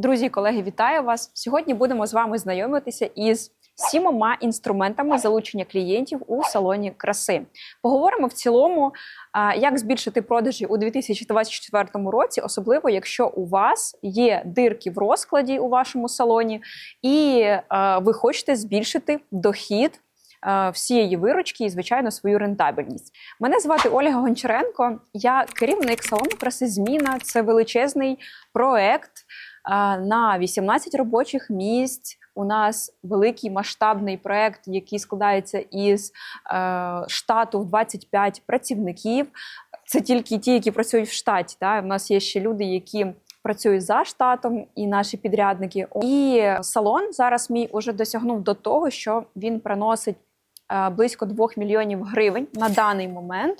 Друзі, колеги, вітаю вас! Сьогодні будемо з вами знайомитися із сімома інструментами залучення клієнтів у салоні краси. Поговоримо в цілому, як збільшити продажі у 2024 році, особливо якщо у вас є дирки в розкладі у вашому салоні, і ви хочете збільшити дохід. Всієї виручки і, звичайно, свою рентабельність. Мене звати Ольга Гончаренко. Я керівник салону краси Зміна. Це величезний проект на 18 робочих місць. У нас великий масштабний проект, який складається із е, штату в 25 працівників. Це тільки ті, які працюють в штаті. Да? У нас є ще люди, які працюють за штатом, і наші підрядники. І салон зараз мій уже досягнув до того, що він приносить. е, Близько 2 мільйонів гривень на даний момент.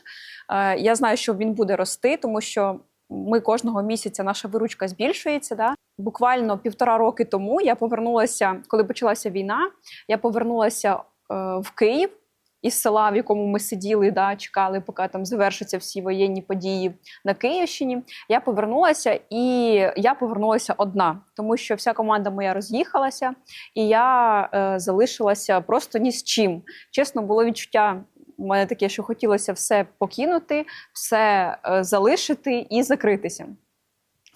Е, Я знаю, що він буде рости, тому що ми кожного місяця наша виручка збільшується. Да? Буквально півтора роки тому я повернулася, коли почалася війна, я повернулася е, в Київ із села, в якому ми сиділи, да, чекали, поки там завершаться всі воєнні події на Київщині. Я повернулася і я повернулася одна, тому що вся команда моя роз'їхалася, і я е, залишилася просто ні з чим. Чесно, було відчуття. У мене таке, що хотілося все покинути, все е, залишити і закритися.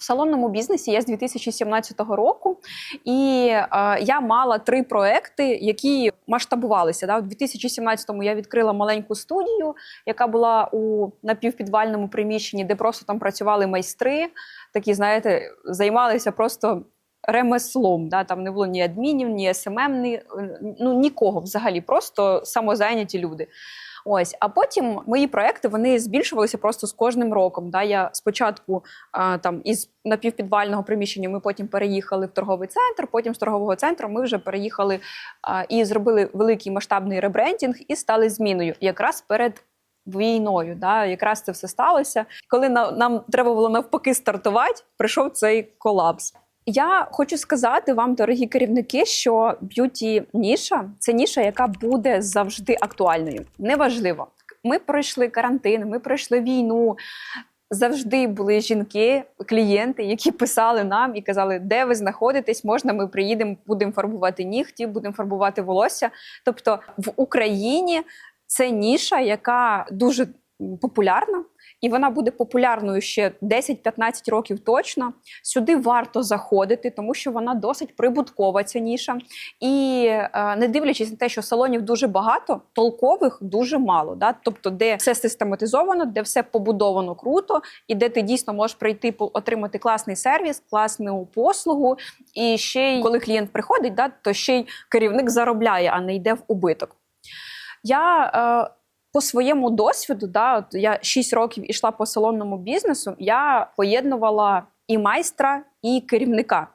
В салонному бізнесі я з 2017 року, і е, я мала три проекти, які масштабувалися. Да? У 2017-му я відкрила маленьку студію, яка була у напівпідвальному приміщенні, де просто там працювали майстри, такі, знаєте, займалися просто ремеслом. Да? Там не було ні адмінів, ні СММ, ні, ну нікого взагалі, просто самозайняті люди. Ось, а потім мої проекти вони збільшувалися просто з кожним роком. Да? Я спочатку а, там із напівпідвального приміщення ми потім переїхали в торговий центр. Потім з торгового центру ми вже переїхали а, і зробили великий масштабний ребрендінг і стали зміною якраз перед. Війною, да, якраз це все сталося. Коли на, нам треба було навпаки стартувати, прийшов цей колапс. Я хочу сказати вам, дорогі керівники, що б'юті ніша це ніша, яка буде завжди актуальною. Неважливо. Ми пройшли карантин, ми пройшли війну. Завжди були жінки, клієнти, які писали нам і казали, де ви знаходитесь, можна, ми приїдемо, будемо фарбувати нігті, будемо фарбувати волосся. Тобто в Україні це ніша, яка дуже популярна, і вона буде популярною ще 10-15 років точно. Сюди варто заходити, тому що вона досить прибуткова ця ніша. І е, не дивлячись на те, що салонів дуже багато, толкових дуже мало. Да? Тобто, де все систематизовано, де все побудовано круто, і де ти дійсно можеш прийти отримати класний сервіс, класну послугу. І ще й коли клієнт приходить, да, то ще й керівник заробляє, а не йде в убиток. Я е, по своєму досвіду, да, от я 6 років ішла по салонному бізнесу, я поєднувала і майстра, і керівника.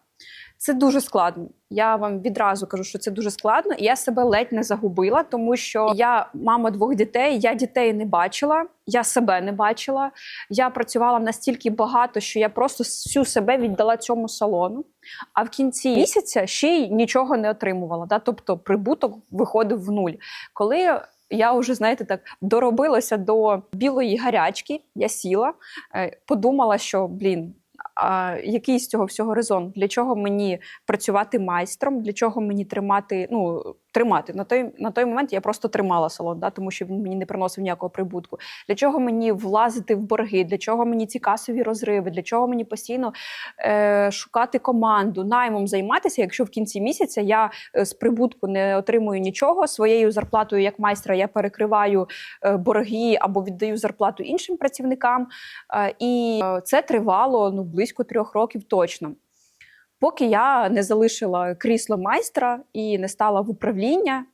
Це дуже складно. Я вам відразу кажу, що це дуже складно, і я себе ледь не загубила, тому що я мама двох дітей, я дітей не бачила, я себе не бачила. Я працювала настільки багато, що я просто всю себе віддала цьому салону. А в кінці місяця ще й нічого не отримувала. Да? Тобто прибуток виходив в нуль. Коли я вже, знаєте, так доробилася до білої гарячки, я сіла, е, подумала, що блін. Який з цього всього резон? Для чого мені працювати майстром? Для чого мені тримати? Ну тримати на той на той момент я просто тримала салон, да, тому що він мені не приносив ніякого прибутку. Для чого мені влазити в борги? Для чого мені ці касові розриви? Для чого мені постійно е, шукати команду, наймом займатися, якщо в кінці місяця я е, з прибутку не отримую нічого своєю зарплатою як майстра, я перекриваю е, борги або віддаю зарплату іншим працівникам. Е, і це тривало ну близько трьох років точно. Поки я не залишила крісло майстра і не стала в управління,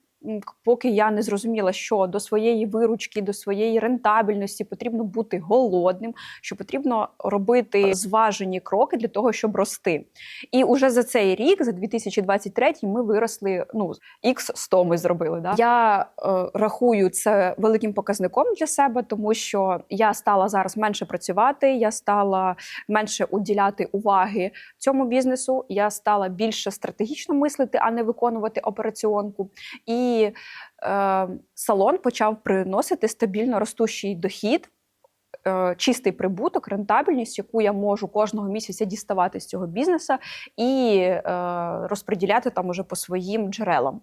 поки я не зрозуміла, що до своєї виручки, до своєї рентабельності потрібно бути голодним, що потрібно робити зважені кроки для того, щоб рости. І уже за цей рік, за 2023, ми виросли. Ну x 100 ми зробили. Да? Я е, рахую це великим показником для себе, тому що я стала зараз менше працювати, я стала менше уділяти уваги цьому бізнесу. Я стала більше стратегічно мислити, а не виконувати операціонку. І е, салон почав приносити стабільно ростущий дохід. е, чистий прибуток, рентабельність, яку я можу кожного місяця діставати з цього бізнесу і е, розподіляти там уже по своїм джерелам.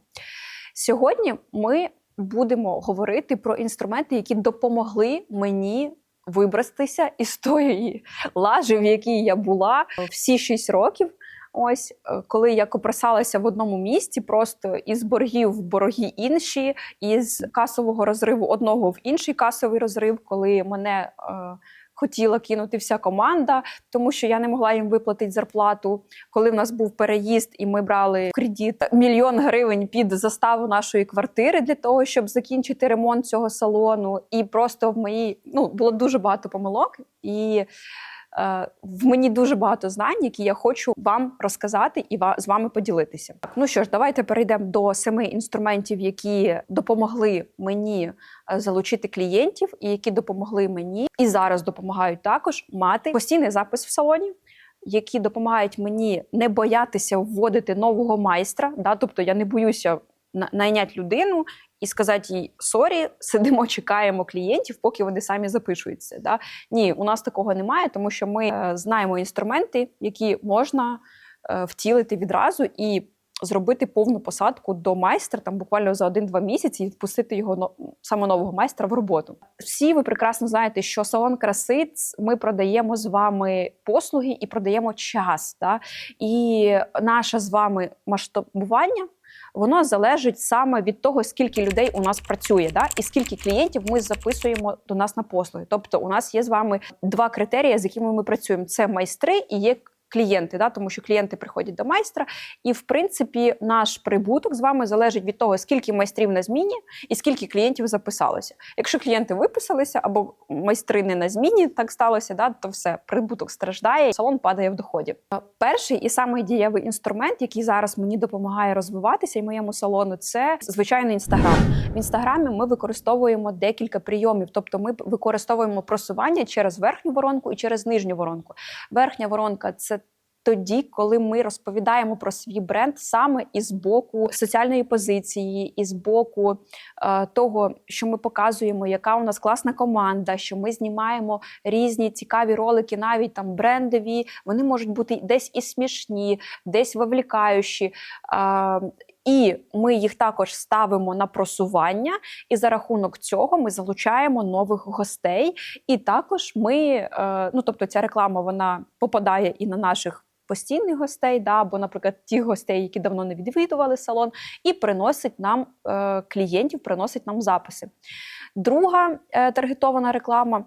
Сьогодні ми будемо говорити про інструменти, які допомогли мені вибратися із тої лажі, в якій я була всі 6 років. Ось е, коли я копросалася в одному місці, просто із боргів в борги інші, із касового розриву одного в інший касовий розрив, коли мене е, хотіла кинути вся команда, тому що я не могла їм виплатити зарплату. Коли в нас був переїзд, і ми брали кредит мільйон гривень під заставу нашої квартири для того, щоб закінчити ремонт цього салону. І просто в моїй ну було дуже багато помилок і. Е, В мені дуже багато знань, які я хочу вам розказати і з вами поділитися. Ну що ж, давайте перейдемо до семи інструментів, які допомогли мені е, залучити клієнтів, і які допомогли мені і зараз допомагають також мати постійний запис в салоні. Які допомагають мені не боятися вводити нового майстра, да? тобто я не боюся на- найняти людину і сказати їй сорі, сидимо, чекаємо клієнтів, поки вони самі запишуються. Да? Ні, у нас такого немає, тому що ми е, знаємо інструменти, які можна е, втілити відразу і зробити повну посадку до майстра там буквально за один-два місяці і впустити його саме нового майстра в роботу. Всі ви прекрасно знаєте, що салон краси ми продаємо з вами послуги і продаємо час. Да? І наше з вами масштабування. Воно залежить саме від того, скільки людей у нас працює, да? і скільки клієнтів ми записуємо до нас на послуги. Тобто, у нас є з вами два критерії, з якими ми працюємо: це майстри і є клієнти, да? тому що клієнти приходять до майстра. І, в принципі, наш прибуток з вами залежить від того, скільки майстрів на зміні і скільки клієнтів записалося. Якщо клієнти виписалися або майстри не на зміні, так сталося, да? то все, прибуток страждає, салон падає в доході. Перший і самий дієвий інструмент, який зараз мені допомагає розвиватися і моєму салону, це звичайно інстаграм. В інстаграмі ми використовуємо декілька прийомів, тобто ми використовуємо просування через верхню воронку і через нижню воронку. Верхня воронка це тоді, коли ми розповідаємо про свій бренд саме із боку соціальної позиції, із боку е, того, що ми показуємо, яка у нас класна команда, що ми знімаємо різні цікаві ролики, навіть там брендові. Вони можуть бути десь і смішні, десь вовлікаючі. Е, і ми їх також ставимо на просування, і за рахунок цього ми залучаємо нових гостей. І також ми, е, ну тобто, ця реклама вона попадає і на наших постійних гостей, да, або, наприклад, ті гостей, які давно не відвідували салон, і приносить нам е, клієнтів, приносить нам записи. Друга е, таргетована реклама.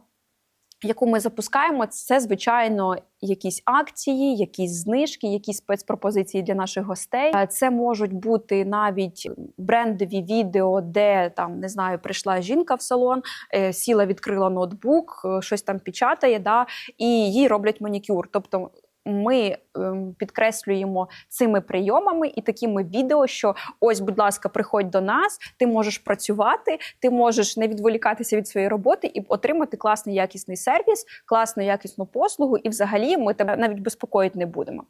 Яку ми запускаємо, це звичайно якісь акції, якісь знижки, якісь спецпропозиції для наших гостей. Е, Це можуть бути навіть брендові відео, де там не знаю, прийшла жінка в салон, е, сіла, відкрила ноутбук, е, щось там печатає, да, і їй роблять манікюр. Тобто ми підкреслюємо цими прийомами і такими відео, що ось, будь ласка, приходь до нас, ти можеш працювати, ти можеш не відволікатися від своєї роботи і отримати класний якісний сервіс, класну якісну послугу, і взагалі ми тебе навіть безпокоїти не будемо.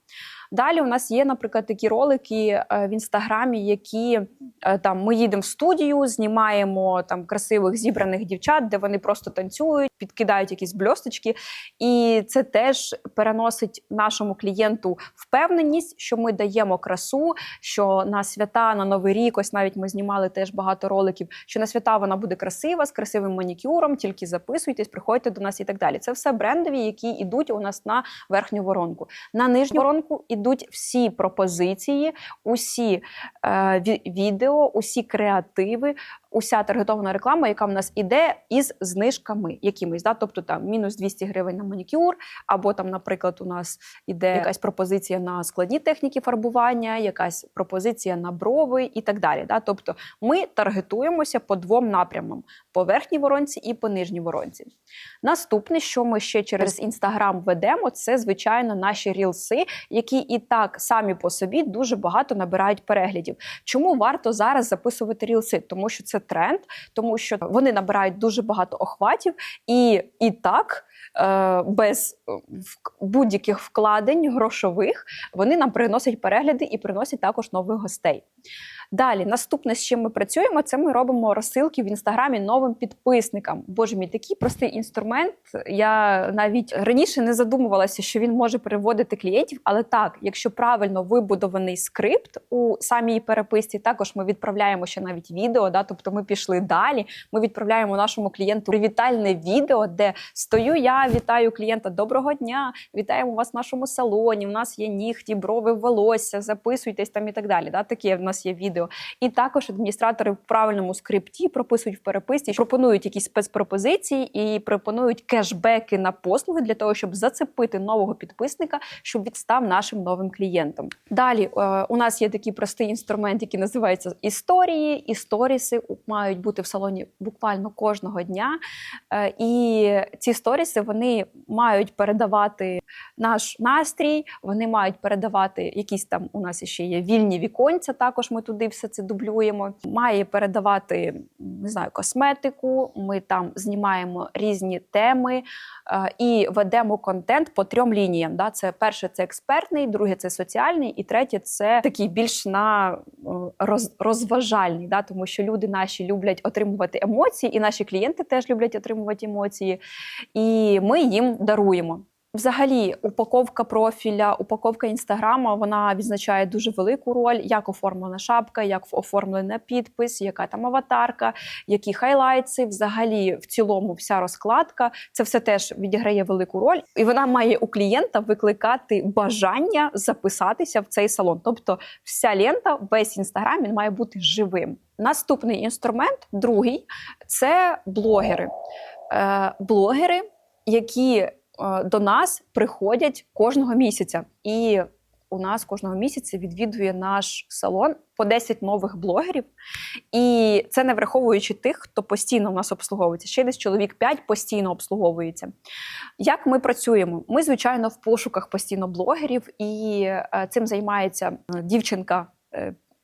Далі у нас є, наприклад, такі ролики е, в інстаграмі, які е, там ми їдемо в студію, знімаємо там красивих зібраних дівчат, де вони просто танцюють, підкидають якісь бльосточки. І це теж переносить нашому клієнту впевненість, що ми даємо красу, що на свята, на новий рік, ось навіть ми знімали теж багато роликів, що на свята вона буде красива з красивим манікюром, тільки записуйтесь, приходьте до нас і так далі. Це все брендові, які йдуть у нас на верхню воронку. На нижню воронку йдуть всі пропозиції, усі е, відео, усі креативи, уся таргетована реклама, яка в нас іде із знижками якимись. Да? Тобто там мінус 200 гривень на манікюр, або там, наприклад, у нас іде якась пропозиція на складні техніки фарбування, якась пропозиція на брови і так далі. Да? Тобто ми таргетуємося по двом напрямам: по верхній воронці і по нижній воронці. Наступне, що ми ще через інстаграм ведемо, це звичайно наші рілси, які і так самі по собі дуже багато набирають переглядів. Чому варто зараз записувати рілси? Тому що це тренд, тому що вони набирають дуже багато охватів, і, і так без е, будь-яких вкладень грошових вони нам приносять перегляди і приносять також нових гостей. Далі, наступне, з чим ми працюємо, це ми робимо розсилки в інстаграмі новим підписникам. Боже мій, такий простий інструмент. Я навіть раніше не задумувалася, що він може переводити клієнтів. Але так, якщо правильно вибудований скрипт у самій переписці, також ми відправляємо ще навіть відео. Да, тобто ми пішли далі. Ми відправляємо нашому клієнту привітальне відео, де стою я, вітаю клієнта. Доброго дня! Вітаємо вас в нашому салоні. У нас є нігті, брови, волосся, записуйтесь там і так далі. Да, таке в нас є відео. І також адміністратори в правильному скрипті прописують в переписці, пропонують якісь спецпропозиції і пропонують кешбеки на послуги для того, щоб зацепити нового підписника, щоб він став нашим новим клієнтом. Далі е, у нас є такий простий інструмент, який називається історії. Історіси мають бути в салоні буквально кожного дня. Е, і ці сторіси вони мають передавати наш настрій, вони мають передавати якісь там. У нас ще є вільні віконця. Також ми туди все це дублюємо. Має передавати не знаю, косметику. Ми там знімаємо різні теми е, і ведемо контент по трьом лініям. Да? Це перше, це експертний, друге це соціальний, і третє це такий більш на е, роз, розважальний, да? тому що люди наші люблять отримувати емоції, і наші клієнти теж люблять отримувати емоції. І ми їм даруємо. Взагалі, упаковка профіля, упаковка інстаграма вона відзначає дуже велику роль, як оформлена шапка, як оформлена підпис, яка там аватарка, які хайлайтси. Взагалі, в цілому, вся розкладка. Це все теж відіграє велику роль, і вона має у клієнта викликати бажання записатися в цей салон. Тобто, вся лента, весь інстаграм він має бути живим. Наступний інструмент, другий це блогери. Е, блогери, які до нас приходять кожного місяця. І у нас кожного місяця відвідує наш салон по 10 нових блогерів. І це не враховуючи тих, хто постійно в нас обслуговується. Ще десь чоловік 5 постійно обслуговується. Як ми працюємо? Ми, звичайно, в пошуках постійно блогерів, і е, цим займається е, дівчинка.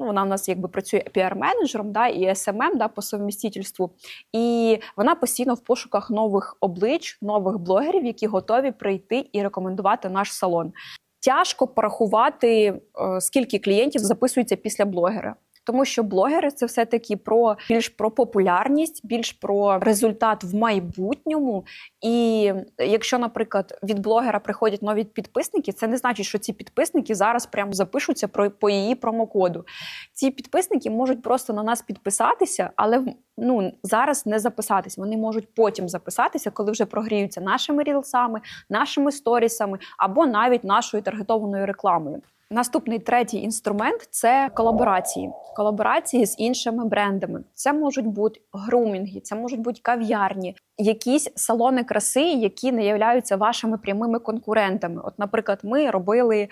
Ну, вона в нас якби працює піар-менеджером да, і СММ, да, по совмістительству. І вона постійно в пошуках нових облич, нових блогерів, які готові прийти і рекомендувати наш салон. Тяжко порахувати, е, скільки клієнтів записується після блогера. Тому що блогери це все таки про більш про популярність, більш про результат в майбутньому. І якщо, наприклад, від блогера приходять нові підписники, це не значить, що ці підписники зараз прямо запишуться про по її промокоду. Ці підписники можуть просто на нас підписатися, але ну зараз не записатись. Вони можуть потім записатися, коли вже прогріються нашими рілсами, нашими сторісами або навіть нашою таргетованою рекламою. Наступний третій інструмент це колаборації. Колаборації з іншими брендами. Це можуть бути грумінги, це можуть бути кав'ярні, якісь салони краси, які не являються вашими прямими конкурентами. От, наприклад, ми робили е,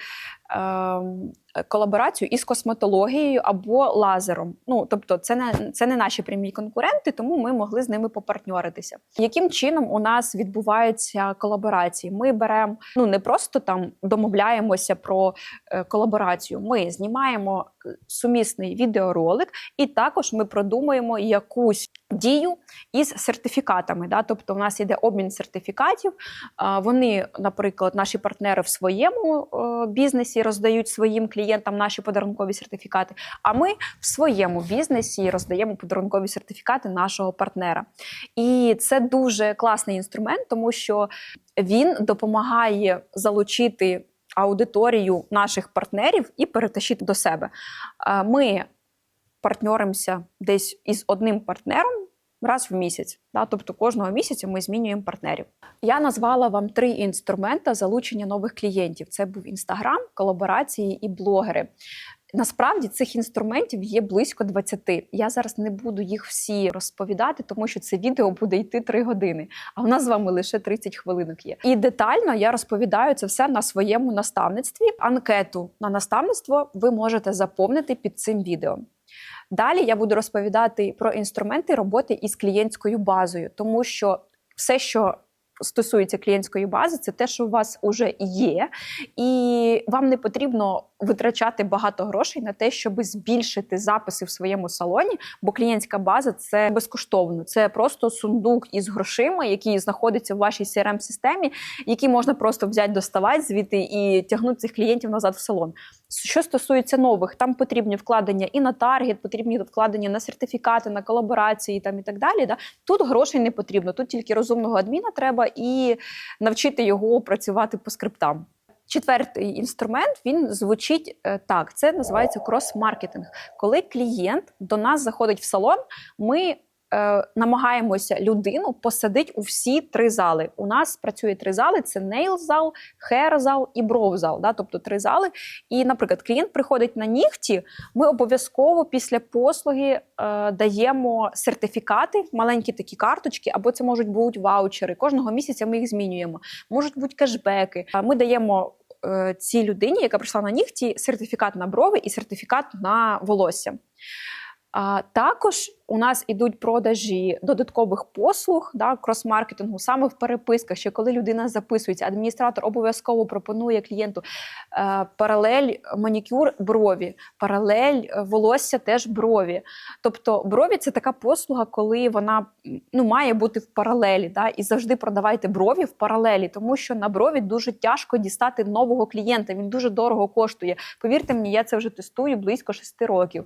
колаборацію із косметологією або лазером. Ну тобто, це не це не наші прямі конкуренти, тому ми могли з ними попартньоритися. Яким чином у нас відбуваються колаборації? Ми беремо ну не просто там домовляємося про е, колаборацію. Ми знімаємо сумісний відеоролик, і також ми продумуємо якусь дію із сертифікатами. Да? Тобто, у нас йде обмін сертифікатів. Вони, наприклад, наші партнери в своєму е, бізнесі роздають своїм клієнтам наші подарункові сертифікати. А ми в своєму бізнесі роздаємо подарункові сертифікати нашого партнера. І це дуже класний інструмент, тому що він допомагає залучити аудиторію наших партнерів і перетащити до себе. Ми партнеримося десь із одним партнером раз в місяць. Да? Тобто кожного місяця ми змінюємо партнерів. Я назвала вам три інструменти залучення нових клієнтів: це був інстаграм, колаборації і блогери. Насправді цих інструментів є близько 20. Я зараз не буду їх всі розповідати, тому що це відео буде йти 3 години. А у нас з вами лише 30 хвилинок є. І детально я розповідаю це все на своєму наставництві. Анкету на наставництво ви можете заповнити під цим відео. Далі я буду розповідати про інструменти роботи із клієнтською базою, тому що все, що стосується клієнтської бази, це те, що у вас вже є, і вам не потрібно витрачати багато грошей на те, щоб збільшити записи в своєму салоні, бо клієнтська база це безкоштовно. Це просто сундук із грошима, який знаходиться в вашій crm системі які можна просто взяти, доставати звідти і тягнути цих клієнтів назад в салон. Що стосується нових, там потрібні вкладення і на таргет, потрібні вкладення на сертифікати, на колаборації там і так далі. Да? Тут грошей не потрібно, тут тільки розумного адміна треба і навчити його працювати по скриптам. Четвертий інструмент він звучить е, так: це називається крос-маркетинг. Коли клієнт до нас заходить в салон, ми е, намагаємося людину посадити у всі три зали. У нас працює три зали: це нейл-зал, хер-зал і бров-зал. Да? Тобто три зали. І, наприклад, клієнт приходить на нігті. Ми обов'язково після послуги е, даємо сертифікати, маленькі такі карточки, або це можуть бути ваучери. Кожного місяця ми їх змінюємо. Можуть бути кешбеки. Ми даємо. е, Цій людині, яка прийшла на нігті, сертифікат на брови і сертифікат на волосся. А також у нас ідуть продажі додаткових послуг да, крос-маркетингу саме в переписках. Ще коли людина записується, адміністратор обов'язково пропонує клієнту е, паралель манікюр брові, паралель е, волосся теж брові. Тобто брові це така послуга, коли вона ну, має бути в паралелі. Да, і завжди продавайте брові в паралелі, тому що на брові дуже тяжко дістати нового клієнта. Він дуже дорого коштує. Повірте мені, я це вже тестую близько 6 років.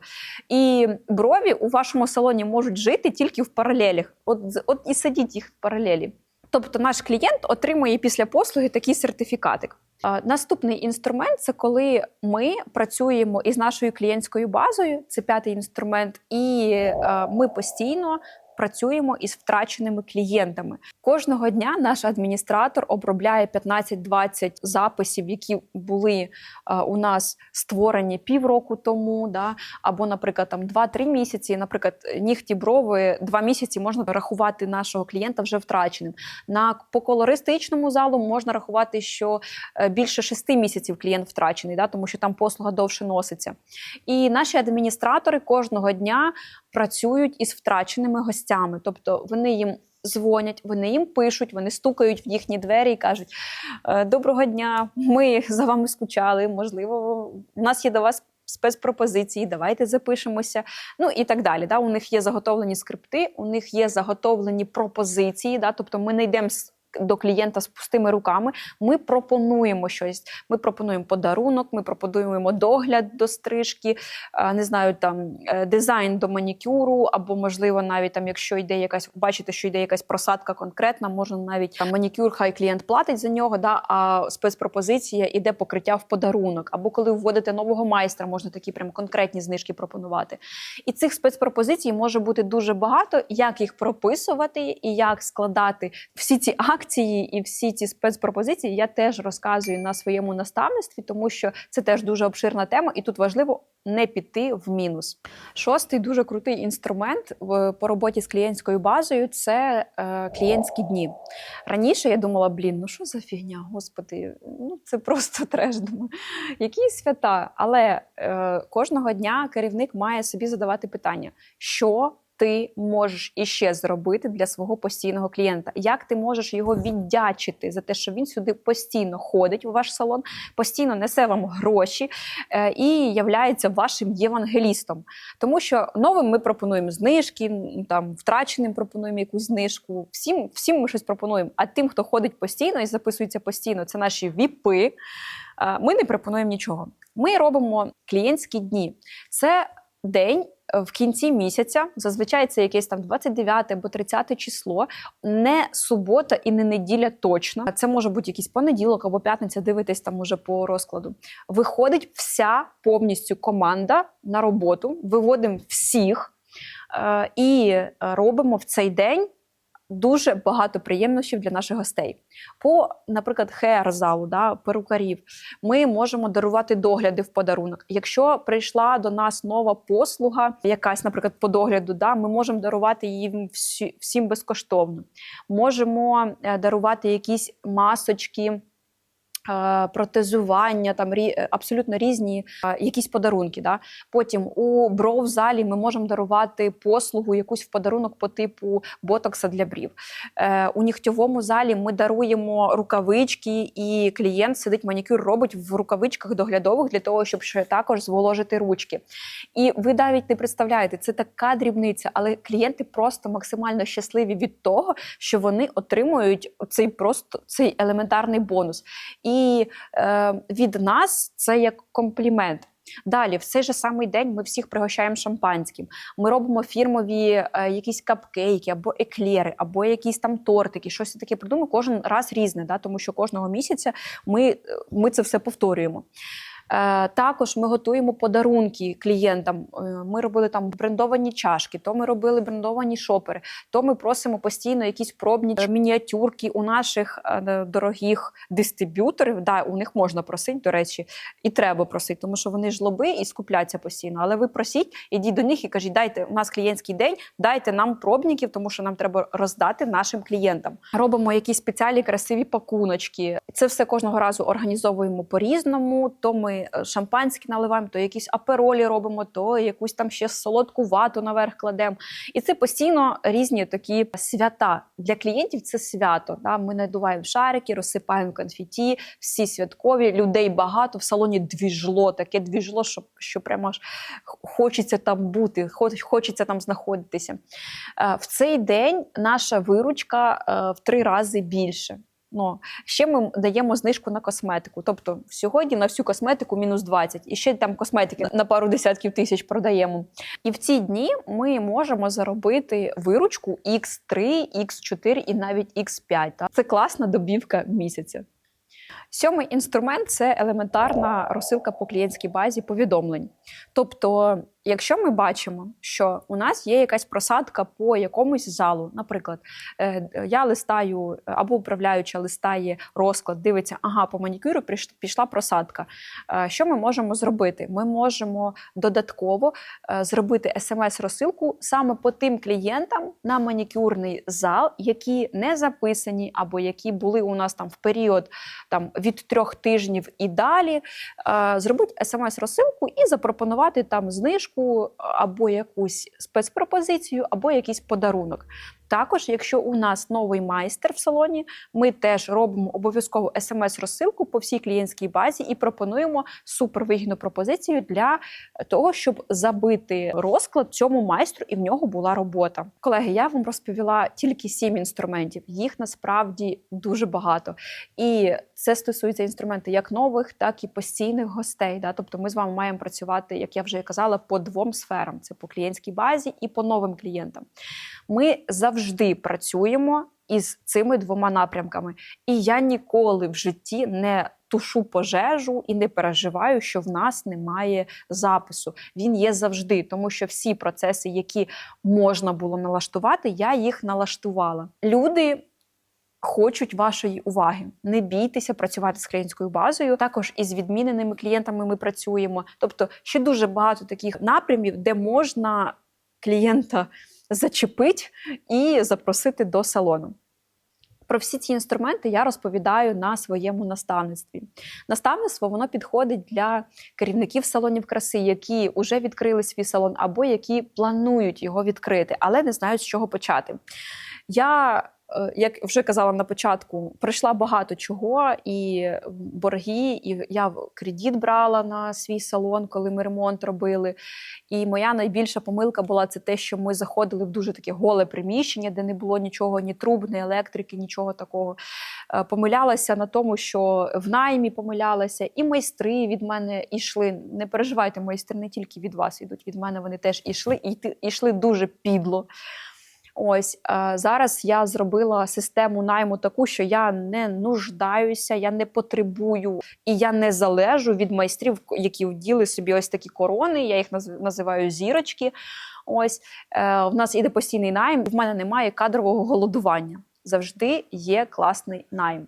І брові у вашому салоні можуть жити тільки в паралелях. От, от і сидіть їх в паралелі. Тобто наш клієнт отримує після послуги такий сертифікатик. Наступний інструмент це коли ми працюємо із нашою клієнтською базою, це п'ятий інструмент, і е, ми постійно працюємо із втраченими клієнтами. Кожного дня наш адміністратор обробляє 15-20 записів, які були е, у нас створені півроку тому, да, або, наприклад, там 2-3 місяці. Наприклад, нігті брови 2 місяці можна рахувати нашого клієнта вже втраченим. На по колористичному залу можна рахувати, що е, більше 6 місяців клієнт втрачений, да, тому що там послуга довше носиться. І наші адміністратори кожного дня працюють із втраченими гостями, тобто вони їм. Дзвонять, вони їм пишуть, вони стукають в їхні двері і кажуть: «Е, Доброго дня, ми за вами скучали. Можливо, у нас є до вас спецпропозиції, давайте запишемося. Ну і так далі. Да? У них є заготовлені скрипти, у них є заготовлені пропозиції. Да? Тобто ми не йдемо з- до клієнта з пустими руками. Ми пропонуємо щось. Ми пропонуємо подарунок, ми пропонуємо догляд до стрижки, не знаю, там е, дизайн до манікюру, або можливо, навіть там, якщо йде якась, бачите, що йде якась просадка конкретна, можна навіть там манікюр, хай клієнт платить за нього, да, а спецпропозиція іде покриття в подарунок. Або коли вводите нового майстра, можна такі прям конкретні знижки пропонувати. І цих спецпропозицій може бути дуже багато. Як їх прописувати і як складати всі ці акції і всі ці спецпропозиції, я теж розказую на своєму наставництві, тому що це теж дуже обширна тема, і тут важливо не піти в мінус. Шостий дуже крутий інструмент по роботі з клієнтською базою це е, клієнтські дні. Раніше я думала, блін, ну що за фігня, господи, ну це просто треш. Думаю, які свята. Але е, кожного дня керівник має собі задавати питання, що ти можеш іще зробити для свого постійного клієнта? Як ти можеш його віддячити за те, що він сюди постійно ходить у ваш салон, постійно несе вам гроші е, і являється вашим євангелістом? Тому що новим ми пропонуємо знижки, там втраченим пропонуємо якусь знижку. Всім, всім ми щось пропонуємо. А тим, хто ходить постійно і записується постійно, це наші віпи. е, Ми не пропонуємо нічого. Ми робимо клієнтські дні. Це день в кінці місяця. Зазвичай це якесь там 29 або 30 число, не субота і не неділя точно. Це може бути якийсь понеділок або п'ятниця, дивитись там уже по розкладу. Виходить вся повністю команда на роботу, виводимо всіх е, і робимо в цей день. Дуже багато приємнощів для наших гостей. По, наприклад, херзалу, да, перукарів, ми можемо дарувати догляди в подарунок. Якщо прийшла до нас нова послуга, якась, наприклад, по догляду, да, ми можемо дарувати її всі, всім безкоштовно. Можемо е, дарувати якісь масочки. Протезування, там е, абсолютно різні якісь подарунки. Да? Потім у бров залі ми можемо дарувати послугу якусь в подарунок по типу ботокса для брів. Е, у нігтьовому залі ми даруємо рукавички, і клієнт сидить манікюр, робить в рукавичках доглядових для того, щоб ще також зволожити ручки. І ви навіть не представляєте, це така дрібниця, але клієнти просто максимально щасливі від того, що вони отримують цей просто цей елементарний бонус. І е, від нас це як комплімент. Далі, в цей же самий день ми всіх пригощаємо шампанським. Ми робимо фірмові е, якісь капкейки або еклери, або якісь там тортики, щось таке придумаємо. Кожен раз різне, да, тому що кожного місяця ми, е, ми це все повторюємо. Е, Також ми готуємо подарунки клієнтам. Е, Ми робили там брендовані чашки, то ми робили брендовані шопери, то ми просимо постійно якісь пробні е, мініатюрки у наших дорогих дистриб'юторів. Да, у них можна просити, до речі, і треба просити, тому що вони ж лоби і скупляться постійно. Але ви просіть, ідіть до них і кажіть, дайте у нас клієнтський день, дайте нам пробників, тому що нам треба роздати нашим клієнтам. Робимо якісь спеціальні красиві пакуночки. Це все кожного разу організовуємо по-різному. То ми е, шампанське наливаємо, то якісь аперолі робимо, то якусь там ще солодку вату наверх кладемо. І це постійно різні такі свята. Для клієнтів це свято. Да? Ми надуваємо шарики, розсипаємо конфеті, всі святкові, людей багато, в салоні двіжло, таке двіжло, що, що прямо аж хочеться там бути, хоч- хочеться там знаходитися. Е, В цей день наша виручка е, в три рази більше. Ну, ще ми даємо знижку на косметику. Тобто сьогодні на всю косметику мінус 20. І ще там косметики на пару десятків тисяч продаємо. І в ці дні ми можемо заробити виручку X3, X4 і навіть X5. Так? Це класна добівка місяця. Сьомий інструмент це елементарна розсилка по клієнтській базі повідомлень. Тобто, якщо ми бачимо, що у нас є якась просадка по якомусь залу, наприклад, е, я листаю або управляюча листає розклад, дивиться, ага, по манікюру пішла просадка. Е, Що ми можемо зробити? Ми можемо додатково е, зробити смс-розсилку саме по тим клієнтам на манікюрний зал, які не записані, або які були у нас там в період там від трьох тижнів і далі. Зробити смс-розсилку і запропонувати там знижку або якусь спецпропозицію, або якийсь подарунок. Також, якщо у нас новий майстер в салоні, ми теж робимо обов'язково смс-розсилку по всій клієнтській базі і пропонуємо супервигідну пропозицію для того, щоб забити розклад цьому майстру і в нього була робота. Колеги, я вам розповіла тільки сім інструментів. Їх насправді дуже багато. І це стосується інструментів як нових, так і постійних гостей. Да? Тобто ми з вами маємо працювати, як я вже казала, по двом сферам: це по клієнтській базі і по новим клієнтам. Ми завжди працюємо із цими двома напрямками. І я ніколи в житті не тушу пожежу і не переживаю, що в нас немає запису. Він є завжди, тому що всі процеси, які можна було налаштувати, я їх налаштувала. Люди. Хочуть вашої уваги. Не бійтеся працювати з клієнтською базою. Також із відміненими клієнтами ми працюємо. Тобто, ще дуже багато таких напрямів, де можна клієнта зачепити і запросити до салону. Про всі ці інструменти я розповідаю на своєму наставництві. Наставництво воно підходить для керівників салонів краси, які вже відкрили свій салон, або які планують його відкрити, але не знають, з чого почати. Я, як вже казала на початку, пройшла багато чого, і борги, і я кредит брала на свій салон, коли ми ремонт робили. І моя найбільша помилка була це те, що ми заходили в дуже таке голе приміщення, де не було нічого, ні труб, ні електрики, нічого такого. Е, Помилялася на тому, що в наймі помилялася, і майстри від мене йшли. Не переживайте, майстри не тільки від вас ідуть, від мене вони теж ішли, і йшли дуже підло. Ось е, зараз я зробила систему найму таку, що я не нуждаюся, я не потребую і я не залежу від майстрів, які вділи собі ось такі корони. Я їх називаю зірочки. Ось е, в нас іде постійний найм. В мене немає кадрового голодування. Завжди є класний найм.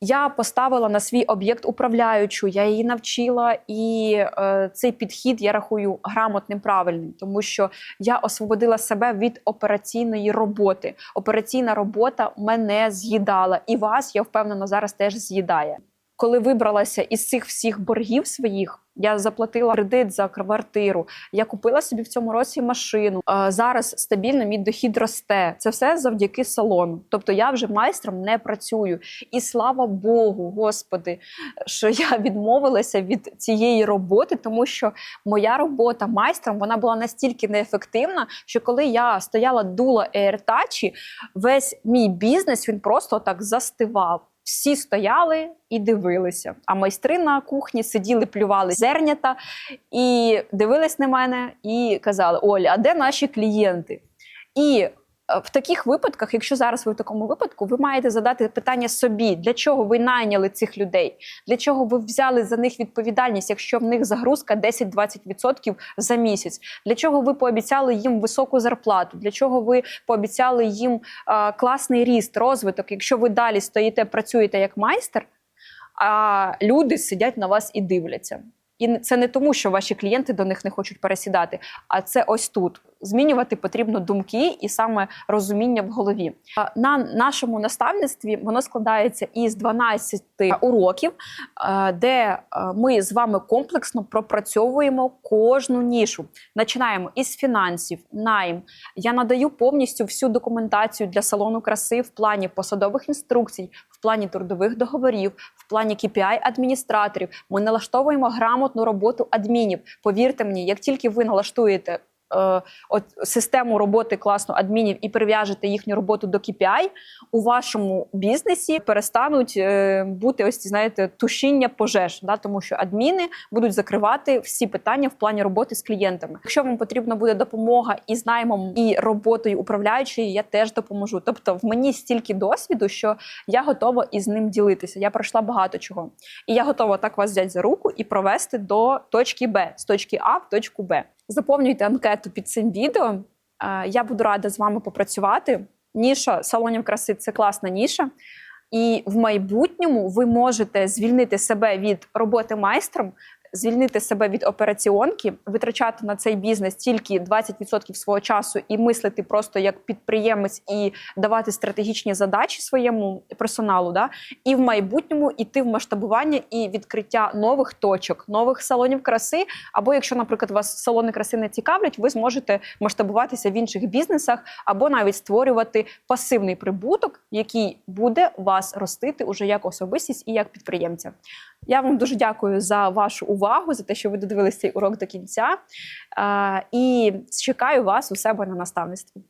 Я поставила на свій об'єкт управляючу, я її навчила, і е, цей підхід я рахую грамотним, правильним, тому що я освободила себе від операційної роботи. Операційна робота мене з'їдала, і вас, я впевнена, зараз теж з'їдає. Коли вибралася із цих всіх боргів своїх, я заплатила кредит за квартиру, я купила собі в цьому році машину. Зараз стабільно мій дохід росте. Це все завдяки салону. Тобто я вже майстром не працюю. І слава Богу, Господи, що я відмовилася від цієї роботи, тому що моя робота майстром вона була настільки неефективна, що коли я стояла дула AirTouch, весь мій бізнес він просто так застивав. Всі стояли і дивилися. А майстри на кухні сиділи, плювали зернята і дивились на мене і казали: Оля, а де наші клієнти? І в таких випадках, якщо зараз ви в такому випадку, ви маєте задати питання собі, для чого ви найняли цих людей, для чого ви взяли за них відповідальність, якщо в них загрузка 10-20% за місяць, для чого ви пообіцяли їм високу зарплату, для чого ви пообіцяли їм а, класний ріст, розвиток, якщо ви далі стоїте, працюєте як майстер, а люди сидять на вас і дивляться. І це не тому, що ваші клієнти до них не хочуть пересідати, а це ось тут. Змінювати потрібно думки і саме розуміння в голові. На нашому наставництві воно складається із 12 уроків, де ми з вами комплексно пропрацьовуємо кожну нішу. Починаємо із фінансів, найм. Я надаю повністю всю документацію для салону краси в плані посадових інструкцій, в плані трудових договорів, в плані KPI адміністраторів. Ми налаштовуємо грамотну роботу адмінів. Повірте мені, як тільки ви налаштуєте. Е, От систему роботи класну адмінів і прив'яжете їхню роботу до KPI, у вашому бізнесі перестануть е, бути ось ці, знаєте тушіння пожеж, да? тому що адміни будуть закривати всі питання в плані роботи з клієнтами. Якщо вам потрібна буде допомога із наймом і роботою управляючої, я теж допоможу. Тобто, в мені стільки досвіду, що я готова із ним ділитися. Я пройшла багато чого, і я готова так вас взяти за руку і провести до точки Б, з точки А в точку Б. Заповнюйте анкету під цим відео. Е, Я буду рада з вами попрацювати. Ніша салонів краси це класна ніша. І в майбутньому ви можете звільнити себе від роботи майстром, звільнити себе від операціонки, витрачати на цей бізнес тільки 20% свого часу і мислити просто як підприємець і давати стратегічні задачі своєму персоналу. Да? І в майбутньому йти в масштабування і відкриття нових точок, нових салонів краси. Або якщо, наприклад, вас салони краси не цікавлять, ви зможете масштабуватися в інших бізнесах, або навіть створювати пасивний прибуток, який буде вас ростити уже як особистість і як підприємця. Я вам дуже дякую за вашу увагу, за те, що ви додивились цей урок до кінця. І чекаю вас у себе на наставництві.